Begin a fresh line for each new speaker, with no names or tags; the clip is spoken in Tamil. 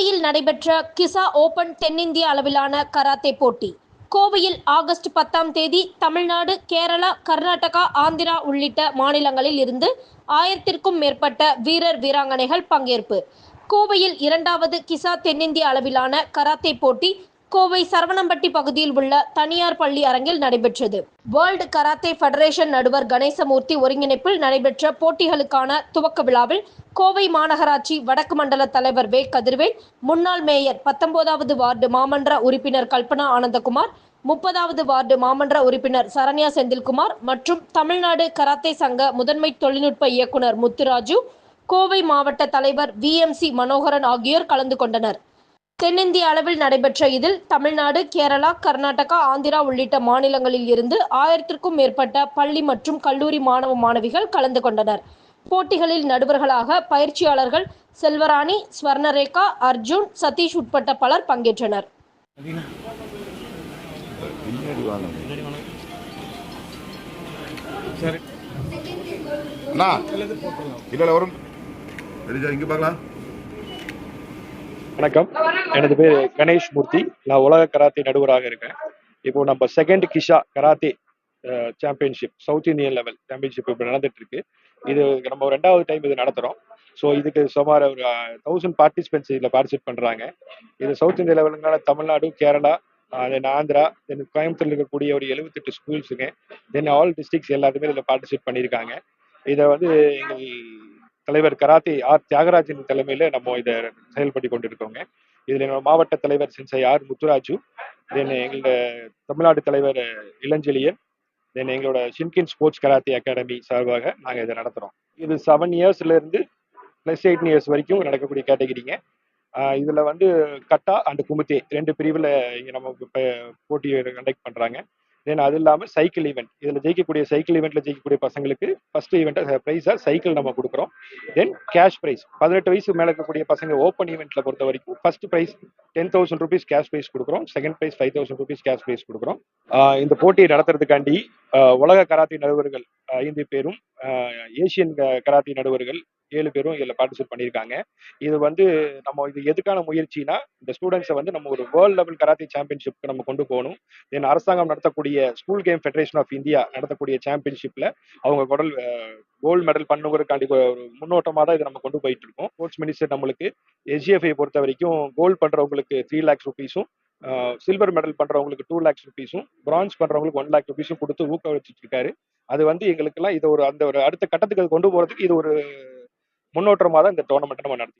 கோவையில் நடைபெற்ற கிசா ஓபன் தென்னிந்திய அளவிலான கராத்தே போட்டி. கோவையில் ஆகஸ்ட் பத்தாம் தேதி தமிழ்நாடு கேரளா கர்நாடகா ஆந்திரா உள்ளிட்ட மாநிலங்களில் இருந்து ஆயிரத்திற்கும் மேற்பட்ட வீரர் வீராங்கனைகள் பங்கேற்பு. கோவையில் இரண்டாவது கிசா தென்னிந்திய அளவிலான கராத்தே போட்டி கோவை சரவணம்பட்டி பகுதியில் உள்ள தனியார் பள்ளி அரங்கில் நடைபெற்றது. வேர்ல்டு கராத்தே ஃபெடரேஷன் நடுவர் கணேசமூர்த்தி ஒருங்கிணைப்பில் நடைபெற்ற போட்டிகளுக்கான துவக்க விழாவில் கோவை மாநகராட்சி வடக்கு மண்டல தலைவர் வே. கதிர்வேல் முன்னாள் மேயர் பத்தொன்பதாவது வார்டு மாமன்ற உறுப்பினர் கல்பனா ஆனந்தகுமார் முப்பதாவது வார்டு மாமன்ற உறுப்பினர் சரண்யா செந்தில்குமார் மற்றும் தமிழ்நாடு கராத்தே சங்க முதன்மை தொழில்நுட்ப இயக்குனர் முத்துராஜு கோவை மாவட்ட தலைவர் விஎம்சி மனோகரன் ஆகியோர் கலந்து கொண்டனர். தென்னிந்திய அளவில் நடைபெற்ற இதில் தமிழ்நாடு கேரளா கர்நாடகா ஆந்திரா உள்ளிட்ட மாநிலங்களில் இருந்து ஆயிரத்திற்கும் மேற்பட்ட பள்ளி மற்றும் கல்லூரி மாணவ மாணவிகள் கலந்து கொண்டனர். போட்டிகளில் நடுவர்களாக பயிற்சியாளர்கள் செல்வராணி ஸ்வர்ணரேகா அர்ஜுன் சதீஷ் உட்பட்ட பலர் பங்கேற்றனர்.
பின்னாடி வரும். பார்க்கலாம்.
வணக்கம். எனது பேர் கணேஷ் மூர்த்தி. நான் உலக கராத்தே நடுவராக இருக்கேன். இப்போ நம்ம second கிஷா karate championship South Indian level championship இப்போ நடந்துட்டு இருக்கு இது நம்ம ரெண்டாவது டைம் இது நடத்துறோம். ஸோ இதுக்கு சுமார் ஒரு தௌசண்ட் பார்ட்டிசிபென்ட்ஸ் இதில் பார்ட்டிசிபேட் பண்ணுறாங்க இது சவுத் இந்திய லெவலுங்கான தமிழ்நாடு கேரளா தென் ஆந்திரா தென் கோயம்புத்தூர்ல இருக்கக்கூடிய ஒரு எழுபத்தெட்டு ஸ்கூல்ஸுங்க தென் ஆல் டிஸ்ட்ரிக்ஸ் எல்லாத்துமே இதில் பார்ட்டிசிபேட் பண்ணியிருக்காங்க இதை வந்து எங்கள் தலைவர் கராத்தே ஆர் தியாகராஜன் தலைமையில நம்ம இதை செயல்பட்டு கொண்டிருக்கோங்க. இதுல என்னோட மாவட்ட தலைவர் சென்சை ஆர் முத்துராஜு தென் எங்களோட தமிழ்நாடு தலைவர் இளஞ்செழியன் தென் எங்களோட ஷின்கின் ஸ்போர்ட்ஸ் கராத்தே அகாடமி சார்பாக நாங்கள் இதை நடத்துறோம். இது செவன் இயர்ஸ்ல இருந்து பிளஸ் எயிட் இயர்ஸ் வரைக்கும் நடக்கக்கூடிய கேட்டகிரிங்க. இதில் இதுல வந்து கட்டா அண்ட் குமுத்தே ரெண்டு பிரிவுல இங்க நம்ம இப்ப போட்டி கண்டக்ட் பண்றாங்க. தென் அது இல்லாமல் சைக்கிள் ஈவெண்ட் இதில் ஜெயிக்கக்கூடிய சைக்கிள் ஈவெண்ட்ல ஜெயிக்கக்கூடிய பசங்களுக்கு ஃபர்ஸ்ட் ஈவெண்ட் ப்ரைஸாக சைக்கிள் நம்ம கொடுக்குறோம். தென் கேஷ் ப்ரைஸ் பதினெட்டு வயசு மேலே இருக்கக்கூடிய பசங்க ஓப்பன் ஈவெண்ட்டில் பொறுத்த வரைக்கும் first prize ten thousand rupees cash prize கொடுக்குறோம். Second prize five thousand rupees cash prize கொடுக்குறோம். இந்த போட்டியை நடத்துறதுக்காண்டி உலக கராத்தே நடுவர்கள் ஐந்து பேரும் ஏசியன் கராத்தி கராத்தே நடுவர்கள் ஏழு பேரும் இதில் பார்ட்டிசிபேட் பண்ணியிருக்காங்க. இது வந்து நம்ம இது எதுக்கான முயற்சினா இந்த ஸ்டூடெண்ட்ஸை வந்து நம்ம ஒரு வேர்ல்ட் லெவல் கராத்தே சாம்பியன்ஷிப்க்கு நம்ம கொண்டு போகணும். தென் அரசாங்கம் நடத்தக்கூடிய school game federation of India நடத்தக்கூடிய சாம்பியன்ஷிப்பில் அவங்க குடல் கோல்டு மெடல் பண்ணுங்கிறதுக்காண்டி ஒரு முன்னோட்டமாக தான் இதை நம்ம கொண்டு போயிட்டு இருக்கோம். ஸ்போர்ட்ஸ் மினிஸ்டர் நம்மளுக்கு எஸ்ஜிஎஃப்ஐ பொறுத்த வரைக்கும் கோல்டு பண்ணுறவங்களுக்கு த்ரீ லேக்ஸ் ருபீஸும் சில்வர் மெடல் பண்ணுறவங்களுக்கு டூ லேக்ஸ் ருபீஸும் பிரான்ஸ் பண்ணுறவங்களுக்கு ஒன் லேக் ருபீஸும் கொடுத்து ஊக்குவிச்சிட்டு இருக்காரு. அது வந்து எங்களுக்கெல்லாம் இது ஒரு அந்த ஒரு அடுத்த கட்டத்துக்கு அது கொண்டு போகிறதுக்கு இது ஒரு முன்னோட்டமாக தான் இந்த டோர்னமெண்ட்டை நம்ம நடத்தி